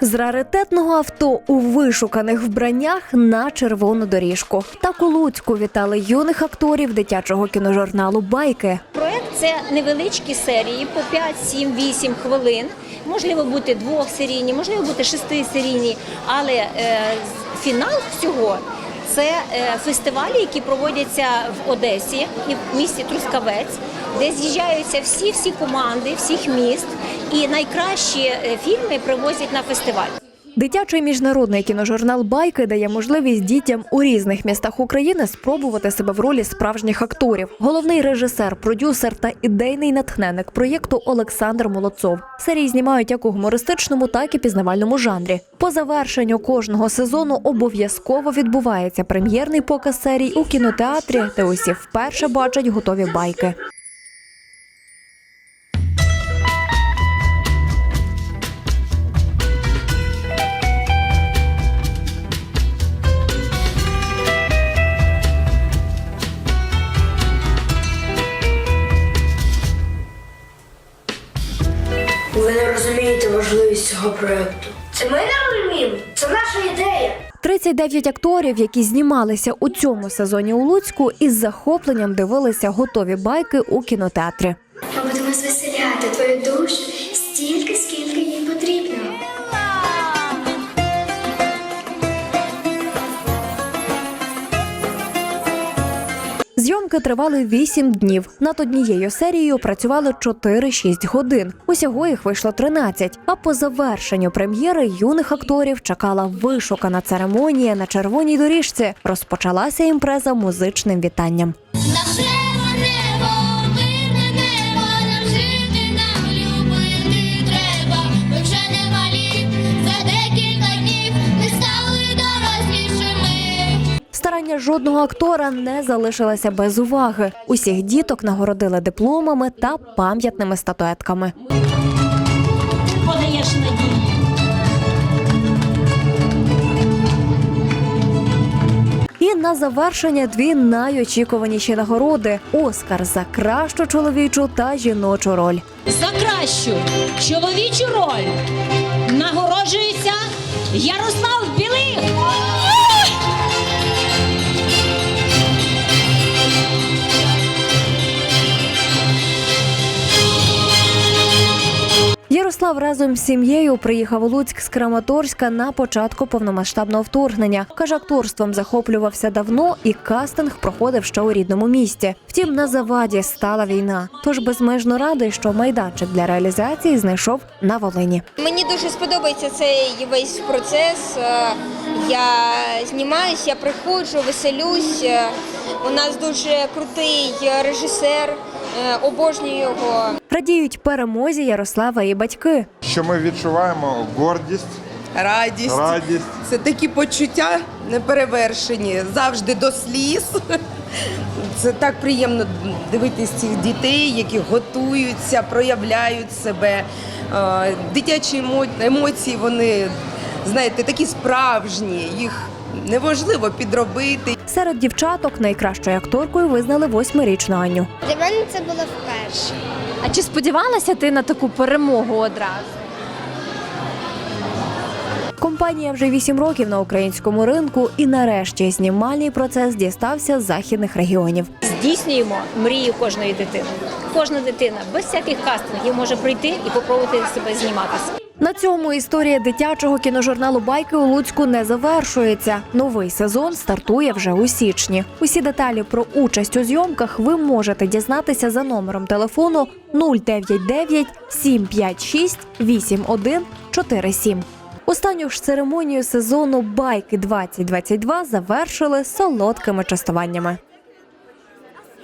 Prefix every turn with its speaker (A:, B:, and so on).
A: З раритетного авто у вишуканих вбраннях на червону доріжку. Так у Луцьку вітали юних акторів дитячого кіножурналу Байки.
B: Проект це невеличкі серії по 5, 7, 8 хвилин. Можливо бути двохсерійні, можливо бути шестисерійні, але е, фінал всього це е, фестивалі, які проводяться в Одесі і в місті Трускавець, де з'їжджаються всі всі команди всіх міст, і найкращі е, фільми привозять на фестиваль.
A: Дитячий міжнародний кіножурнал Байки дає можливість дітям у різних містах України спробувати себе в ролі справжніх акторів. Головний режисер, продюсер та ідейний натхненник проєкту Олександр Молодцов. Серії знімають як у гумористичному, так і пізнавальному жанрі. По завершенню кожного сезону обов'язково відбувається прем'єрний показ серій у кінотеатрі, де усі вперше бачать готові байки.
C: Ви не розумієте важливість цього проекту. Це ми не розуміємо. Це наша ідея.
A: 39 акторів, які знімалися у цьому сезоні у Луцьку, із захопленням дивилися готові байки у кінотеатрі.
D: Ми будемо звеселяти твою душу стільки,
A: Зйомки тривали 8 днів. Над однією серією працювали 4-6 годин. Усього їх вийшло 13. А по завершенню прем'єри юних акторів чекала вишукана церемонія на червоній доріжці. Розпочалася імпреза музичним вітанням. Жодного актора не залишилося без уваги. Усіх діток нагородили дипломами та пам'ятними статуетками.
B: Подаєш надію.
A: І на завершення дві найочікуваніші нагороди: Оскар за кращу чоловічу та жіночу роль.
E: За кращу чоловічу роль нагороджується Ярослав
A: Ярослав разом з сім'єю приїхав у Луцьк з Краматорська на початку повномасштабного вторгнення. Каже, акторством захоплювався давно і кастинг проходив ще у рідному місті. Втім, на заваді стала війна. Тож безмежно радий, що майданчик для реалізації знайшов на Волині.
F: Мені дуже сподобається цей весь процес. Е, Я знімаюсь, я приходжу, веселюсь. У нас дуже крутий режисер, е, обожнюю його.
A: Радіють перемозі Ярослава і батьки.
G: що ми відчуваємо гордість,
H: радість.
G: радість.
H: Це такі почуття неперевершені, завжди до сліз. Це так приємно дивитись цих дітей, які готуються, проявляють себе. Е, Дитячі емо- емоції, вони, знаєте, такі справжні, їх неможливо підробити.
A: Серед дівчаток найкращою акторкою визнали восьмирічну Аню.
D: Для мене це було вперше.
A: А чи сподівалася ти на таку перемогу одразу? Компанія вже вісім років на українському ринку, і нарешті знімальний процес дістався з західних регіонів.
B: Здійснюємо мрію кожної дитини. Кожна дитина без всяких кастингів може прийти і попробувати себе зніматися.
A: На цьому історія дитячого кіножурналу Байки у Луцьку не завершується. Новий сезон стартує вже у січні. Усі деталі про участь у зйомках ви можете дізнатися за номером телефону 099 756 8147. Останню ж церемонію сезону Байки 2022 завершили солодкими частуваннями.